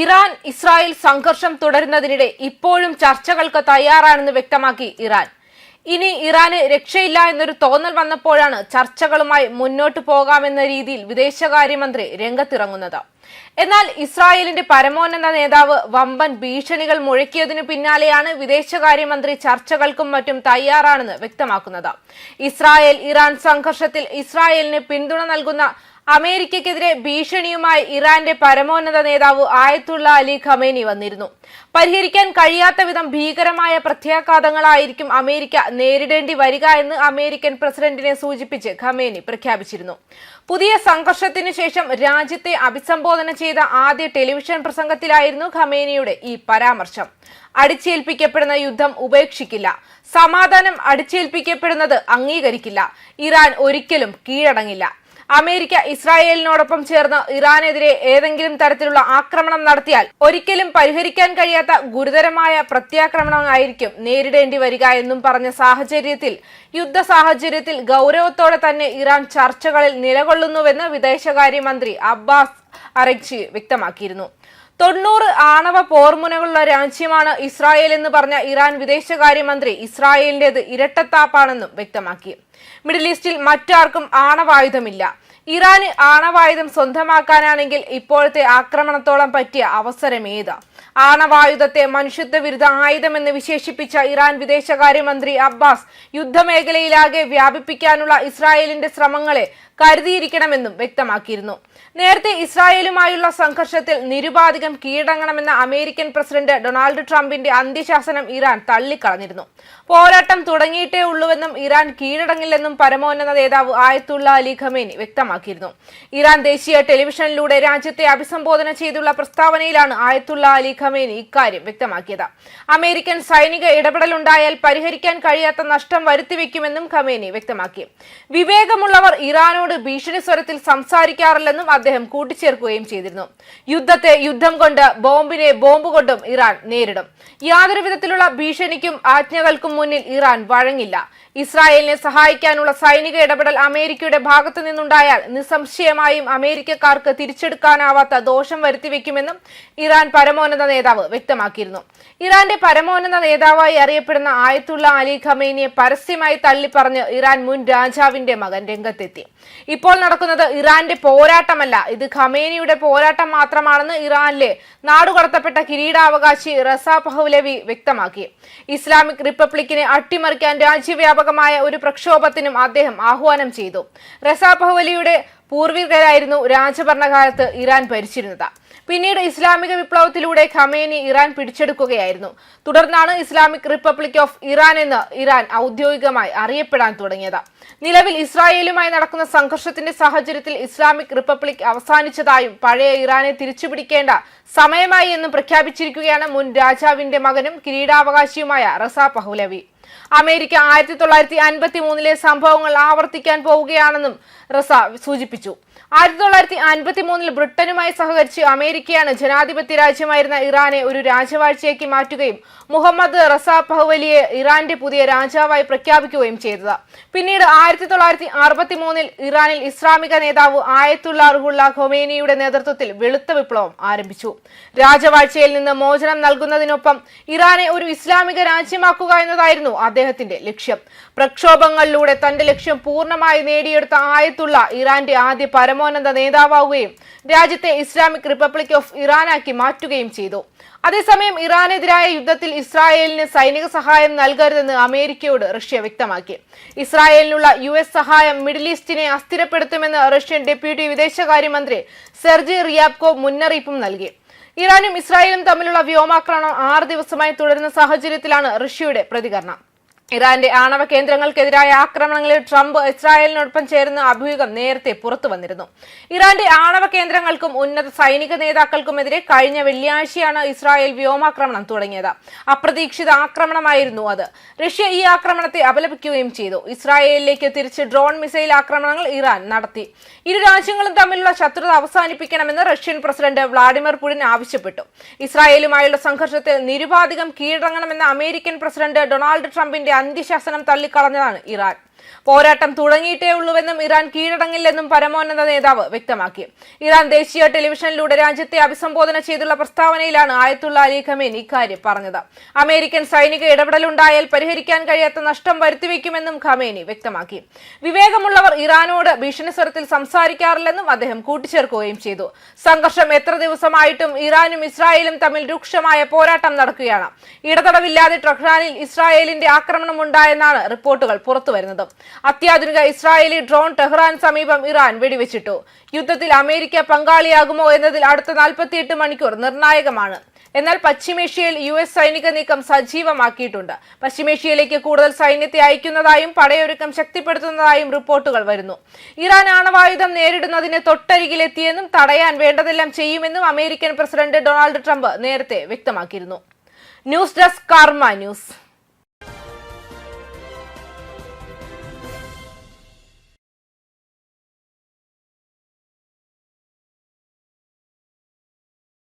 Iran Israel സംഘർഷം തുടരുന്നതിനിടെ ഇപ്പോഴും ചർച്ചകൾക്ക് തയ്യാറാണെന്ന് വ്യക്തമാക്കി ഇറാൻ. ഇനി ഇറാന് രക്ഷയില്ല എന്നൊരു തോന്നൽ വന്നപ്പോഴാണ് ചർച്ചകളുമായി മുന്നോട്ട് പോകാമെന്ന രീതിയിൽ വിദേശകാര്യമന്ത്രി രംഗത്തിറങ്ങുന്നത്. എന്നാൽ ഇസ്രായേലിന്റെ പരമോന്നത നേതാവ് വമ്പൻ ഭീഷണികൾ മുഴക്കിയതിനു പിന്നാലെയാണ് വിദേശകാര്യമന്ത്രി ചർച്ചകൾക്കും മറ്റും തയ്യാറാണെന്ന് വ്യക്തമാക്കുന്നത്. ഇസ്രായേൽ ഇറാൻ സംഘർഷത്തിൽ ഇസ്രായേലിന് പിന്തുണ നൽകുന്ന അമേരിക്കയ്ക്കെതിരെ ഭീഷണിയുമായി ഇറാന്റെ പരമോന്നത നേതാവ് ആയത്തുള്ള അലി ഖമേനി വന്നിരുന്നു. പരിഹരിക്കാൻ കഴിയാത്ത വിധം ഭീകരമായ പ്രത്യാഘാതങ്ങളായിരിക്കും അമേരിക്ക നേരിടേണ്ടി വരിക എന്ന് അമേരിക്കൻ പ്രസിഡന്റിനെ സൂചിപ്പിച്ച് ഖമേനി പ്രഖ്യാപിച്ചിരുന്നു. പുതിയ സംഘർഷത്തിനു ശേഷം രാജ്യത്തെ അഭിസംബോധന ചെയ്ത ആദ്യ ടെലിവിഷൻ പ്രസംഗത്തിലായിരുന്നു ഖമേനിയുടെ ഈ പരാമർശം. അടിച്ചേൽപ്പിക്കപ്പെടുന്ന യുദ്ധം ഉപേക്ഷിക്കില്ല. സമാധാനം അടിച്ചേൽപ്പിക്കപ്പെടുന്നത് അംഗീകരിക്കില്ല. ഇറാൻ ഒരിക്കലും കീഴടങ്ങില്ല. അമേരിക്ക ഇസ്രായേലിനോടൊപ്പം ചേർന്ന് ഇറാനെതിരെ ഏതെങ്കിലും തരത്തിലുള്ള ആക്രമണം നടത്തിയാൽ ഒരിക്കലും പരിഹരിക്കാൻ കഴിയാത്ത ഗുരുതരമായ പ്രത്യാക്രമണമായിരിക്കും നേരിടേണ്ടി വരിക എന്നും പറഞ്ഞ സാഹചര്യത്തിൽ യുദ്ധ സാഹചര്യത്തിൽ ഗൗരവത്തോടെ തന്നെ ഇറാൻ ചർച്ചകളിൽ നിലകൊള്ളുന്നുവെന്ന് വിദേശകാര്യമന്ത്രി അബ്ബാസ് അറക്ചി വ്യക്തമാക്കിയിരുന്നു. തൊണ്ണൂറ് ആണവ പോർമുനകളുള്ള രാജ്യമാണ് ഇസ്രായേൽ എന്ന് പറഞ്ഞ ഇറാൻ വിദേശകാര്യമന്ത്രി ഇസ്രായേലിന്റേത് ഇരട്ടത്താപ്പാണെന്നും വ്യക്തമാക്കി. മിഡിൽ ഈസ്റ്റിൽ മറ്റാർക്കും ആണവായുധമില്ല. ഇറാന് ആണവായുധം സ്വന്തമാക്കാനാണെങ്കിൽ ഇപ്പോഴത്തെ ആക്രമണത്തോളം പറ്റിയ അവസരമേത്? ആണവായുധത്തെ മനുഷ്യത്വ വിരുദ്ധ ആയുധമെന്ന് വിശേഷിപ്പിച്ച ഇറാൻ വിദേശകാര്യമന്ത്രി അബ്ബാസ് യുദ്ധമേഖലയിലാകെ വ്യാപിപ്പിക്കാനുള്ള ഇസ്രായേലിന്റെ ശ്രമങ്ങളെ കരുതിയിരിക്കണമെന്നും വ്യക്തമാക്കിയിരുന്നു. നേരത്തെ ഇസ്രായേലുമായുള്ള സംഘർഷത്തിൽ നിരുപാധികം കീഴടങ്ങണമെന്ന അമേരിക്കൻ പ്രസിഡന്റ് ഡൊണാൾഡ് ട്രംപിന്റെ അന്ത്യശാസനം ഇറാൻ തള്ളിക്കളഞ്ഞിരുന്നു. പോരാട്ടം തുടങ്ങിയിട്ടേ ഉള്ളൂവെന്നും ഇറാൻ കീഴടങ്ങില്ലെന്നും പരമോന്നത നേതാവ് ആയത്തുള്ള അലി ഖമേനി വ്യക്തമാക്കിയിരുന്നു. ഇറാൻ ദേശീയ ടെലിവിഷനിലൂടെ രാജ്യത്തെ അഭിസംബോധന ചെയ്തുള്ള പ്രസ്താവനയിലാണ് ആയത്തുള്ള അലി ഖമേനി ഇക്കാര്യം വ്യക്തമാക്കിയത്. അമേരിക്കൻ സൈനിക ഇടപെടലുണ്ടായാൽ പരിഹരിക്കാൻ കഴിയാത്ത നഷ്ടം വരുത്തിവെക്കുമെന്നും ഖമേനി വ്യക്തമാക്കി. വിവേകമുള്ളവർ ഇറാനോട് ഭീഷണി സ്വരത്തിൽ സംസാരിക്കാറില്ലെന്നും അദ്ദേഹം കൂട്ടിച്ചേർക്കുകയും ചെയ്തിരുന്നു. യുദ്ധത്തെ യുദ്ധം കൊണ്ട് ബോംബിനെ ബോംബ് കൊണ്ടും ഇറാൻ നേരിടും. യാതൊരു വിധത്തിലുള്ള ഭീഷണിക്കും ആജ്ഞകൾക്കും മുന്നിൽ ഇറാൻ വഴങ്ങില്ല. ഇസ്രായേലിനെ സഹായിക്കാനുള്ള സൈനിക ഇടപെടൽ അമേരിക്കയുടെ ഭാഗത്തു നിന്നുണ്ടായാൽ നിസ്സംശയമായും അമേരിക്കക്കാർക്ക് തിരിച്ചെടുക്കാനാവാത്ത ദോഷം വരുത്തിവെക്കുമെന്നും ഇറാൻ പരമോന്നത നേതാവ് വ്യക്തമാക്കിയിരുന്നു. ഇറാന്റെ പരമോന്നത നേതാവായി അറിയപ്പെടുന്ന ആയത്തുള്ള അലി ഖമേനിയെ പരസ്യമായി തള്ളിപ്പറഞ്ഞ് ഇറാൻ മുൻ രാജാവിന്റെ മകൻ രംഗത്തെത്തി. ഇപ്പോൾ നടക്കുന്നത് ഇറാന്റെ പോരാട്ടമല്ല. ഇത് ഖമേനിയുടെ പോരാട്ടം മാത്രമാണെന്ന് ഇറാനിലെ നാടുകടത്തപ്പെട്ട കിരീടാവകാശി റസാ പഹുലവി വ്യക്തമാക്കി. ഇസ്ലാമിക് റിപ്പബ്ലിക്കിനെ അട്ടിമറിക്കാൻ രാജ്യവ്യാപകമായ ഒരു പ്രക്ഷോഭത്തിനും അദ്ദേഹം ആഹ്വാനം ചെയ്തു. റസാപഹ്വലിയുടെ പൂർവികരായിരുന്നു രാജഭരണകാലത്ത് ഇറാൻ ഭരിച്ചിരുന്നത്. പിന്നീട് ഇസ്ലാമിക വിപ്ലവത്തിലൂടെ ഖമേനി ഇറാൻ പിടിച്ചെടുക്കുകയായിരുന്നു. തുടർന്നാണ് ഇസ്ലാമിക് റിപ്പബ്ലിക് ഓഫ് ഇറാൻ എന്ന് ഇറാൻ ഔദ്യോഗികമായി അറിയപ്പെടാൻ തുടങ്ങിയത്. നിലവിൽ ഇസ്രായേലുമായി നടക്കുന്ന സംഘർഷത്തിന്റെ സാഹചര്യത്തിൽ ഇസ്ലാമിക് റിപ്പബ്ലിക് അവസാനിച്ചതായും പഴയ ഇറാനെ തിരിച്ചുപിടിക്കേണ്ട സമയമായി എന്നും പ്രഖ്യാപിച്ചിരിക്കുകയാണ് മുൻ രാജാവിന്റെ മകനും കിരീടാവകാശിയുമായ റസാ പഹുലവി. അമേരിക്ക ആയിരത്തി തൊള്ളായിരത്തി അൻപത്തി മൂന്നിലെ സംഭവങ്ങൾ ആവർത്തിക്കാൻ പോവുകയാണെന്നും റസ സൂചിപ്പിച്ചു. ആയിരത്തി തൊള്ളായിരത്തി അൻപത്തി മൂന്നിൽ ബ്രിട്ടനുമായി സഹകരിച്ച് അമേരിക്കയാണ് ജനാധിപത്യ രാജ്യമായിരുന്ന ഇറാനെ ഒരു രാജവാഴ്ചയാക്കി മാറ്റുകയും മുഹമ്മദ് റസ പഹ്വലിയെ ഇറാന്റെ പുതിയ രാജാവായി പ്രഖ്യാപിക്കുകയും ചെയ്തത്. പിന്നീട് ആയിരത്തി തൊള്ളായിരത്തി അറുപത്തി മൂന്നിൽ ഇറാനിൽ ഇസ്ലാമിക നേതാവ് ആയത്തുള്ള റുഹുള്ള ഖൊമേനിയുടെ നേതൃത്വത്തിൽ വെളുത്ത വിപ്ലവം ആരംഭിച്ചു. രാജവാഴ്ചയിൽ നിന്ന് മോചനം നൽകുന്നതിനൊപ്പം ഇറാനെ ഒരു ഇസ്ലാമിക രാജ്യമാക്കുക എന്നതായിരുന്നു അദ്ദേഹത്തിന്റെ ലക്ഷ്യം. പ്രക്ഷോഭങ്ങളിലൂടെ തന്റെ ലക്ഷ്യം പൂർണമായി നേടിയെടുത്ത ആയത്തുള്ള ഇറാന്റെ ആദ്യ പരമോന്നത നേതാവാവുകയും രാജ്യത്തെ ഇസ്ലാമിക് റിപ്പബ്ലിക് ഓഫ് ഇറാനാക്കി മാറ്റുകയും ചെയ്തു. അതേസമയം ഇറാനെതിരായ യുദ്ധത്തിൽ ഇസ്രായേലിന് സൈനിക സഹായം നൽകരുതെന്ന് അമേരിക്കയോട് റഷ്യ വ്യക്തമാക്കി. ഇസ്രായേലിനുള്ള യു എസ് സഹായം മിഡിൽ ഈസ്റ്റിനെ അസ്ഥിരപ്പെടുത്തുമെന്ന് റഷ്യൻ ഡെപ്യൂട്ടി വിദേശകാര്യമന്ത്രി സെർജി റിയാബ്കോ മുന്നറിയിപ്പും നൽകി. ഇറാനും ഇസ്രായേലും തമ്മിലുള്ള വ്യോമാക്രമണം ആറ് ദിവസമായി തുടരുന്ന സാഹചര്യത്തിലാണ് റഷ്യയുടെ പ്രതികരണം. ഇറാന്റെ ആണവ കേന്ദ്രങ്ങൾക്കെതിരായ ആക്രമണങ്ങളിൽ ട്രംപ് ഇസ്രായേലിനോടൊപ്പം ചേരുന്ന അഭ്യൂഹം നേരത്തെ പുറത്തു വന്നിരുന്നു. ഇറാന്റെ ആണവ കേന്ദ്രങ്ങൾക്കും ഉന്നത സൈനിക നേതാക്കൾക്കുമെതിരെ കഴിഞ്ഞ വെള്ളിയാഴ്ചയാണ് ഇസ്രായേൽ വ്യോമാക്രമണം തുടങ്ങിയത്. അപ്രതീക്ഷിത ആക്രമണമായിരുന്നു അത്. റഷ്യ ഈ ആക്രമണത്തെ അപലപിക്കുകയും ചെയ്തു. ഇസ്രായേലിലേക്ക് തിരിച്ച് ഡ്രോൺ മിസൈൽ ആക്രമണങ്ങൾ ഇറാൻ നടത്തി. ഇരു രാജ്യങ്ങളും തമ്മിലുള്ള ശത്രുത അവസാനിപ്പിക്കണമെന്ന് റഷ്യൻ പ്രസിഡന്റ് വ്ളാഡിമിർ പുടിൻ ആവശ്യപ്പെട്ടു. ഇസ്രായേലുമായുള്ള സംഘർഷത്തിൽ നിരുപാധികം കീഴടങ്ങണമെന്ന അമേരിക്കൻ പ്രസിഡന്റ് ഡൊണാൾഡ് ട്രംപിന്റെ അന്ത്യശാസനം തള്ളിക്കളഞ്ഞതാണ് ഇറാൻ. പോരാട്ടം തുടങ്ങിയിട്ടേ ഉള്ളൂവെന്നും ഇറാൻ കീഴടങ്ങില്ലെന്നും പരമോന്നത നേതാവ് വ്യക്തമാക്കി. ഇറാൻ ദേശീയ ടെലിവിഷനിലൂടെ രാജ്യത്തെ അഭിസംബോധന ചെയ്തുള്ള പ്രസ്താവനയിലാണ് ആയത്തുള്ള അലി ഖമീൻ ഇക്കാര്യം പറഞ്ഞത്. അമേരിക്കൻ സൈനിക ഇടപെടലുണ്ടായാൽ പരിഹരിക്കാൻ കഴിയാത്ത നഷ്ടം വരുത്തിവെക്കുമെന്നും ഖമേനി വ്യക്തമാക്കി. വിവേകമുള്ളവർ ഇറാനോട് ഭീഷണി സ്വരത്തിൽ സംസാരിക്കാറില്ലെന്നും അദ്ദേഹം കൂട്ടിച്ചേർക്കുകയും ചെയ്തു. സംഘർഷം എത്ര ദിവസമായിട്ടും ഇറാനും ഇസ്രായേലും തമ്മിൽ രൂക്ഷമായ പോരാട്ടം നടക്കുകയാണ്. ഇടതടവില്ലാതെ ട്രഹ്റാനിൽ ഇസ്രായേലിന്റെ ആക്രമണം ഉണ്ടായെന്നാണ് റിപ്പോർട്ടുകൾ പുറത്തുവരുന്നത്. അത്യാധുനിക ഇസ്രായേലി ഡ്രോൺ ടെഹ്റാൻ സമീപം ഇറാൻ വെടിവെച്ചിട്ടു. യുദ്ധത്തിൽ അമേരിക്ക പങ്കാളിയാകുമോ എന്നതിൽ അടുത്ത നാൽപ്പത്തിയെട്ട് മണിക്കൂർ നിർണായകമാണ്. എന്നാൽ പശ്ചിമേഷ്യയിൽ യു എസ് സൈനിക നീക്കം സജീവമാക്കിയിട്ടുണ്ട്. പശ്ചിമേഷ്യയിലേക്ക് കൂടുതൽ സൈന്യത്തെ അയക്കുന്നതായും പടയൊരുക്കം ശക്തിപ്പെടുത്തുന്നതായും റിപ്പോർട്ടുകൾ വരുന്നു. ഇറാൻ ആണവായുധം നേരിടുന്നതിന് തൊട്ടരികിലെത്തിയെന്നും തടയാൻ വേണ്ടതെല്ലാം ചെയ്യുമെന്നും അമേരിക്കൻ പ്രസിഡന്റ് ഡൊണാൾഡ് ട്രംപ് നേരത്തെ വ്യക്തമാക്കിയിരുന്നു. News desk Karma News.